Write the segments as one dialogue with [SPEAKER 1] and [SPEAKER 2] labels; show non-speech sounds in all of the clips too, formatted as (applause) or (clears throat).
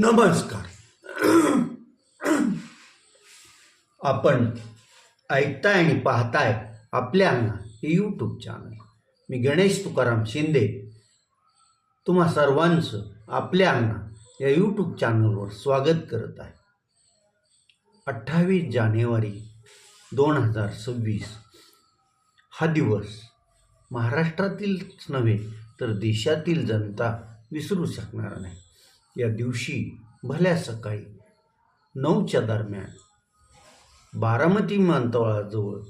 [SPEAKER 1] नमस्कार. आपण ऐकताय आणि पाहताय आपल्या अंगणा हे यूट्यूब चॅनल मी गणेश तुकाराम शिंदे. तुम्हा सर्वांचं आपल्या अंगणा या यूट्यूब चॅनलवर स्वागत करत आहे. अठ्ठावीस जानेवारी दोन हजार सव्वीस. हा दिवस महाराष्ट्रातीलच नव्हे तर देशातील जनता विसरू शकणार नाही. या दिवशी भल्या सकाळी नऊच्या दरम्यान बारामती विमानतळाजवळ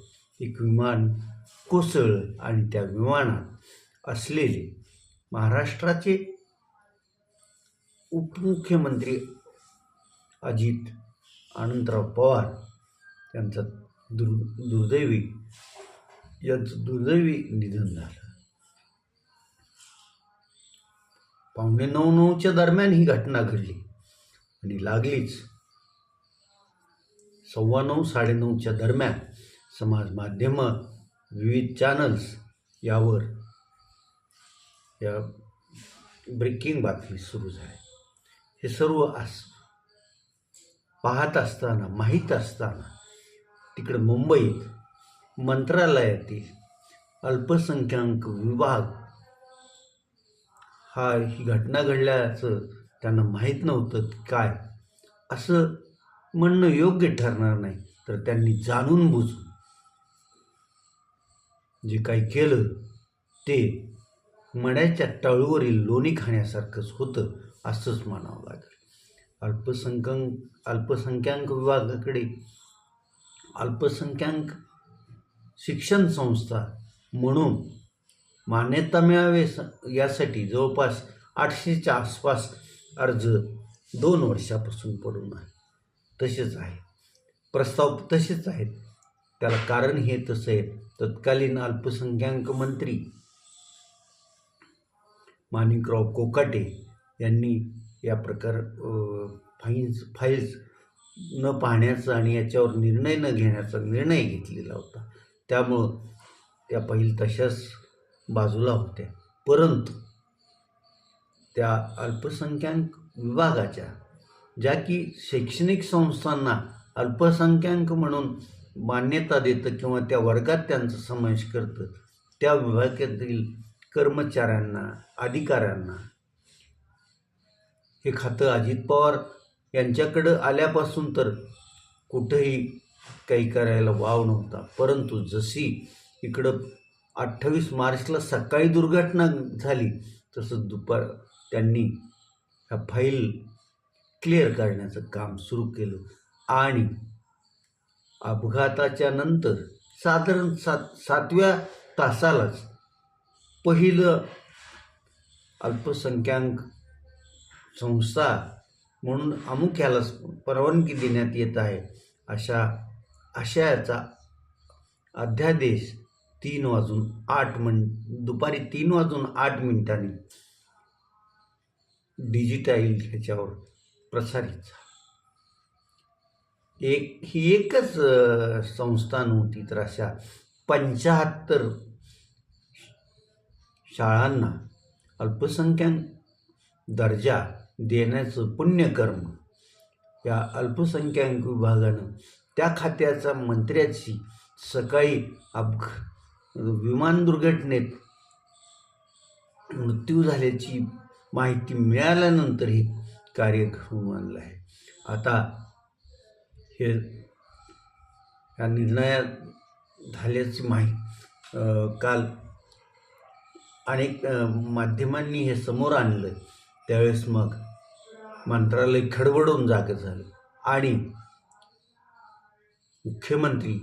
[SPEAKER 1] एक विमान कोसळलं आणि त्या विमानात असलेले महाराष्ट्राचे उपमुख्यमंत्री अजित आनंदराव पवार यांचं दुर् दुर्दैवी यांचं दुर्दैवी निधन झालं. पावणे नऊ नऊच्या दरम्यान ही घटना घडली आणि लागलीच. सव्वा नऊ साडेनऊच्या दरम्यान समाज माध्यमं विविध चॅनल्स यावर या ब्रेकिंग बातमी सुरू झाली हे सर्व अस पाहत असताना माहीत असताना तिकडे मुंबईत मंत्रालयातील अल्पसंख्याक विभाग हा ही घटना घडल्याचं त्यांना माहीत नव्हतं की काय. असं म्हणणं योग्य ठरणार नाही तर त्यांनी जाणून बुजून जे काही केलं ते मड्याच्या टाळूवरील लोणी खाण्यासारखंच होतं असंच म्हणावं लागेल. अल्पसंख्याक अल्पसंख्याक विभागाकडे अल्पसंख्याक शिक्षण संस्था म्हणून मान्यता मिळावे स यासाठी जवळपास आठशेच्या आसपास अर्ज दोन वर्षापासून पडून आहे तसेच आहे. प्रस्ताव तसेच आहेत. त्याला कारण हे तसं आहे तत्कालीन अल्पसंख्याक मंत्री माणिकराव कोकाटे यांनी या प्रकार फाईन्स फाईल्स न पाहण्याचा आणि याच्यावर निर्णय न घेण्याचा निर्णय घेतलेला होता. त्यामुळं त्या पहिल तशाच बाजूला होत्या परंतु त्या अल्पसंख्याक विभागाच्या ज्या की शैक्षणिक संस्थांना अल्पसंख्याक म्हणून मान्यता देतं किंवा त्या वर्गात त्यांचा समावेश करतं त्या विभागातील कर्मचाऱ्यांना अधिकाऱ्यांना हे खातं अजित पवार यांच्याकडं आल्यापासून तर कुठंही काही करायला वाव नव्हता. परंतु जशी इकडं अठ्ठावीस मार्चला सकाळी दुर्घटना झाली. तसं दुपार त्यांनी ह्या फाईल क्लिअर करण्याचं काम सुरू केलं. आणि अपघाताच्या नंतर साधारण सात सातव्या तासालाच पहिलं अल्पसंख्याक संस्था म्हणून अमुक परवानगी देण्यात येत आहे. अशा आशयाचा अध्यादेश तीन वाजून आठ मिन दुपारी तीन वाजून आठ मिनिटांनी डिजिटाईल ह्याच्यावर प्रसारित झाला. एक ही एकच अ, संस्था नव्हती तर अशा पंचाहत्तर शाळांना अल्पसंख्याक दर्जा देण्याचं पुण्यकर्म या अल्पसंख्याक विभागानं त्या खात्याचा मंत्र्याची सकाळी अपघ विमान दुर्घटनेत मृत्यू झाल्याची माहिती मिळाल्यानंतर हे कार्य घडवून आणलं आहे. आता हे या निर्णयात झाल्याची माहिती काल अनेक माध्यमांनी हे समोर आणलं. त्यावेळेस मग मंत्रालय खडबडून जागं झालं आणि मुख्यमंत्री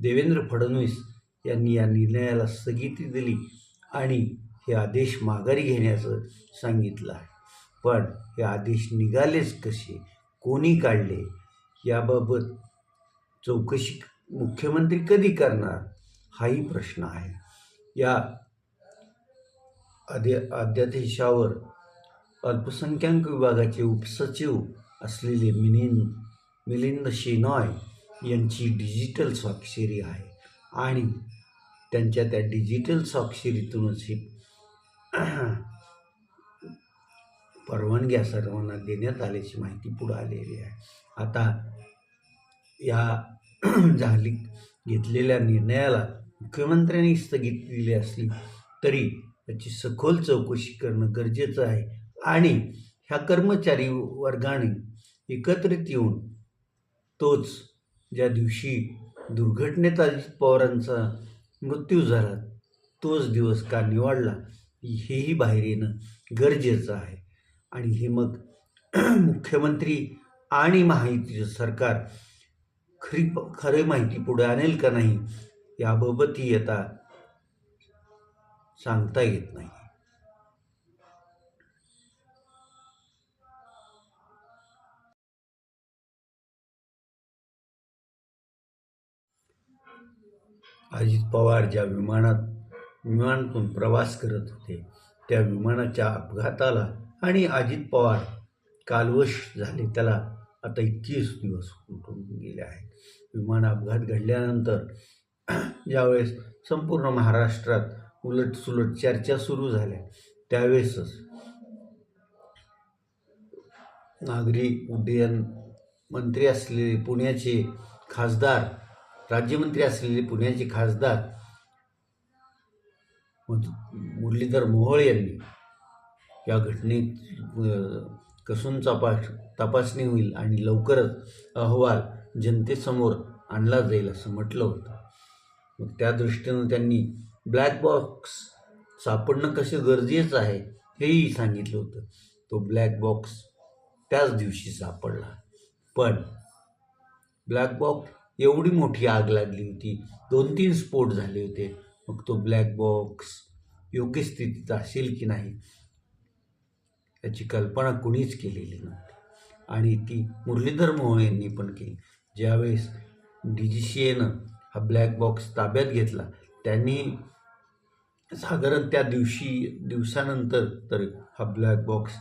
[SPEAKER 1] देवेंद्र फडणवीस यांनी या निर्णयाला स्थगिती दिली आणि हे आदेश माघारी घेण्याचं सांगितलं आहे. पण हे आदेश निघालेच कसे? कोणी काढले? याबाबत चौकशी मुख्यमंत्री कधी करणार? हाही प्रश्न आहे. या अध्य अध्यादेशावर अल्पसंख्याक विभागाचे उपसचिव असलेले मिलिंद मिलिंद शेनॉय यांची डिजिटल स्वाक्षरी आहे आणि त्यांच्या त्या डिजिटल स्वाक्षरीतूनच हे परवानग्या सर्वांना देण्यात आल्याची माहिती पुढे आलेली आहे. आता या (clears throat) झाली घेतलेल्या निर्णयाला मुख्यमंत्र्यांनी स्थगिती दिली असली तरी त्याची सखोल चौकशी करणं गरजेचं आहे आणि ह्या कर्मचारी वर्गाने एकत्रित येऊन तोच ज्या दिवशी दुर्घटनेत अजित पवारांचा मृत्यू झाला तोच दिवस का निवडला हेही बाहेर येणं गरजेचं आहे. आणि हे मग (clears throat) मुख्यमंत्री आणि माहितीचं सरकार खरी खरे माहिती पुढे आणेल का नाही याबाबतही आता सांगता येत नाही. अजित पवार ज्या विमानात विमानातून प्रवास करत होते त्या विमानाच्या अपघाताला आणि अजित पवार कालवश झाले त्याला आता एकवीस दिवस उठून गेले आहेत. विमान अपघात घडल्यानंतर (clears throat) ज्यावेळेस संपूर्ण महाराष्ट्रात उलटसुलट चर्चा सुरू झाल्या त्यावेळेसच नागरी उड्डयन मंत्री असलेले पुण्याचे खासदार राज्यमंत्री असलेले पुण्याचे खासदार मुरलीधर मोहोळ यांनी या घटनेत कसून तपास तपासणी होईल आणि लवकरच अहवाल जनतेसमोर आणला जाईल असं म्हटलं होतं. मग त्या दृष्टीनं त्यांनी ब्लॅक बॉक्स सापडणं कसं गरजेचं आहे हेही सांगितलं होतं. तो ब्लॅक बॉक्स त्याच दिवशी सापडला. पण ब्लॅक बॉक्स एवढी मोठी आग लागली होती. दोन तीन स्फोट झाले होते. मग तो ब्लॅक बॉक्स योग्य स्थितीत असेल की नाही याची कल्पना कुणीच केलेली नव्हती. आणि ती मुरलीधर मोहोळ यांनी पण केली. ज्यावेळेस डी जी सी एनं हा ब्लॅक बॉक्स ताब्यात घेतला त्यांनी साधारण त्या दिवशी दिवसानंतर तर हा ब्लॅक बॉक्स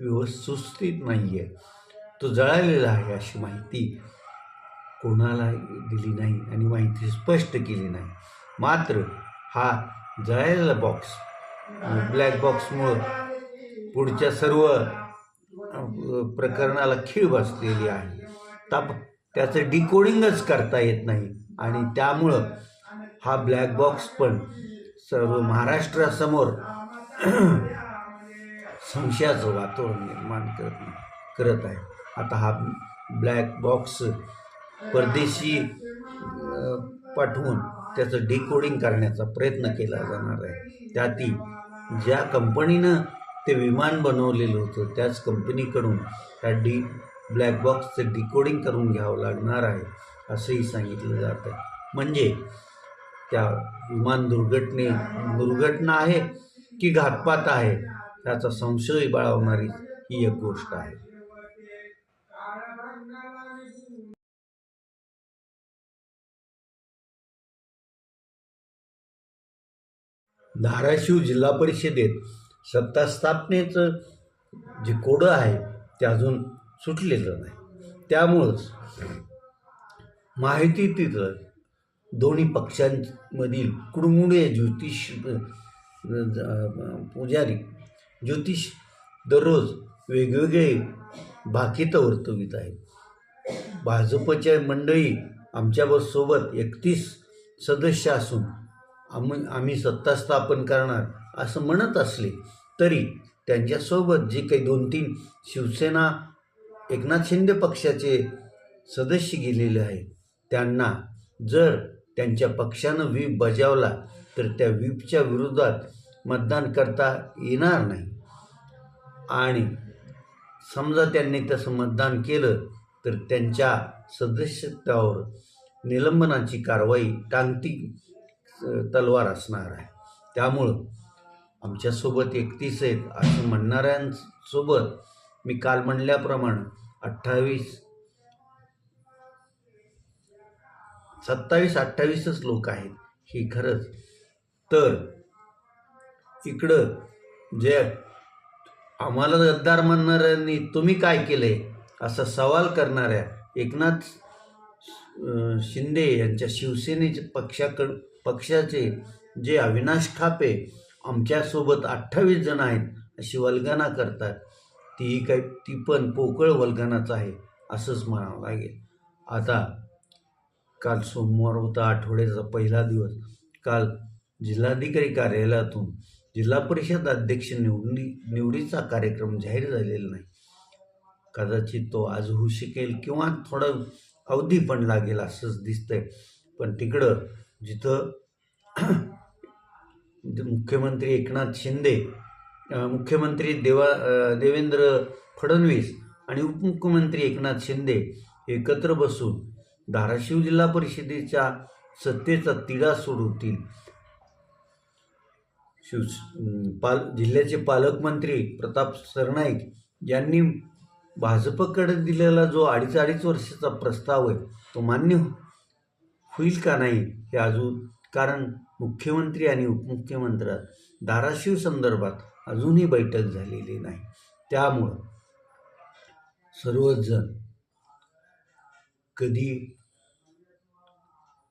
[SPEAKER 1] व्यवस्थित नाही आहे तो जळालेला आहे अशी माहिती कोणाला दिली नाही आणि माहिती स्पष्ट केली नाही. मात्र हा जळालेला बॉक्स ब्लॅक बॉक्समुळं पुढच्या सर्व प्रकरणाला खीळ बसलेली आहे. ताप त्याचं डिकोडिंगच करता येत नाही आणि त्यामुळं हा ब्लॅक बॉक्स पण सर्व महाराष्ट्रासमोर संशयाचं वातावरण निर्माण करत करत आहे. आता हा ब्लॅक बॉक्स परदेशी पाठवून त्याचं डिकोडिंग करण्याचा प्रयत्न केला जाणार आहे. त्यातही ज्या कंपनीनं ते विमान बनवलेलं होतं त्याच कंपनीकडून त्या डी ब्लॅक बॉक्सचं डिकोडिंग करून घ्यावं लागणार आहे असंही सांगितलं जातं म्हणजे त्या विमान दुर्घटने दुर्घटना आहे की घातपात आहे त्याचा संशय बाळवणारी ही एक गोष्ट आहे. धाराशिव जिल्हा परिषदेत सत्तास्थापनेचं जे कोडं आहे ते अजून सुटलेलं नाही. त्यामुळंच माहिती तिथं दोन्ही पक्षांमधील कुडमुडे ज्योतिष पुजारी ज्योतिष दररोज वेगवेगळे भाकितं वर्तवित आहेत. भाजपच्या मंडळी आमच्याबरोबर सोबत एकतीस सदस्य असून आम्ही आम्ही सत्ता स्थापन करणार असं म्हणत असले तरी त्यांच्यासोबत जे काही दोन तीन शिवसेना एकनाथ शिंदे पक्षाचे सदस्य गेलेले आहेत त्यांना जर त्यांच्या पक्षानं व्हीप बजावला तर त्या व्हीपच्या विरोधात मतदान करता येणार नाही. आणि समजा त्यांनी तसं मतदान केलं तर त्यांच्या सदस्यत्वावर निलंबनाची कारवाई टांगती तलवार असणार आहे. त्यामुळं आमच्यासोबत एकतीस आहेत असं म्हणणाऱ्यांसोबत मी काल म्हणल्याप्रमाणे अठ्ठावीस सत्तावीस अठ्ठावीसच लोक आहेत. ही खरंच. तर इकडं जे आम्हाला गद्दार म्हणणाऱ्यांनी तुम्ही काय केले असा सवाल करणाऱ्या एकनाथ शिंदे यांच्या शिवसेनेच्या पक्षाकडून पक्षाचे जे अविनाश खापे आमच्यासोबत अठ्ठावीस जण आहेत अशी वल्गना करतात. तीही काही ती पण पोकळ वल्गनाच आहे असंच म्हणावं लागेल. आता काल सोमवार होता आठवड्याचा पहिला दिवस. काल जिल्हाधिकारी कार्यालयातून जिल्हा परिषद अध्यक्ष निवडणी निवडीचा कार्यक्रम जाहीर झालेला नाही. कदाचित तो आज होऊ शकेल किंवा थोडं अवधी पण लागेल असंच दिसतंय. पण तिकडं जिथं मुख्यमंत्री एकनाथ शिंदे मुख्यमंत्री देवा देवेंद्र फडणवीस आणि उपमुख्यमंत्री एकनाथ शिंदे एकत्र बसून धाराशिव जिल्हा परिषदेच्या सत्तेचा तिढा सोडवतील. शिव पाल जिल्ह्याचे पालकमंत्री प्रताप सरनाईक यांनी भाजपकडे दिलेला जो अडीच अडीच वर्षाचा प्रस्ताव आहे तो मान्य हो-, होईल का नाही हे अजून कारण मुख्यमंत्री आणि उपमुख्यमंत्र्या धाराशिव संदर्भात अजूनही बैठक झालेली नाही. त्यामुळं सर्वच जण कधी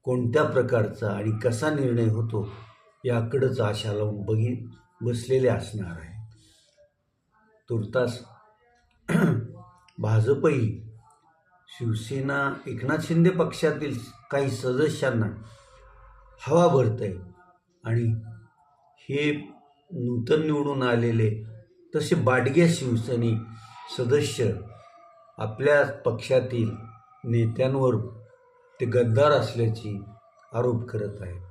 [SPEAKER 1] कोणत्या प्रकारचा आणि कसा निर्णय होतो याकडंच आशा लावून बघी बसलेले असणार आहे तुर्तास (clears throat) भाजपही शिवसेना एकनाथ शिंदे पक्षातील काही सदस्यांना हवा भरत आहे आणि हे नूतन निवडून आलेले तसे बाडग्या शिवसैनिक सदस्य आपल्या पक्षातील नेत्यांवर ते गद्दार असल्याची आरोप करत आहेत.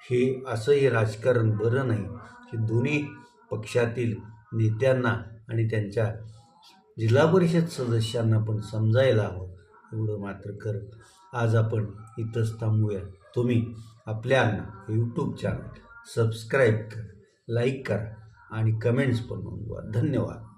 [SPEAKER 1] हे असं हे राजकारण बरं नाही हे दोन्ही पक्षातील नेत्यांना आणि त्यांच्या जिल्हा परिषद सदस्यांना पण समजायला हवं. एवढं मात्र कर. आज आपण इथंच थांबूया. तुम्ही आपल्या यूट्यूब चॅनल सबस्क्राईब करा लाईक करा आणि कमेंट्स पण नोंदवा. धन्यवाद.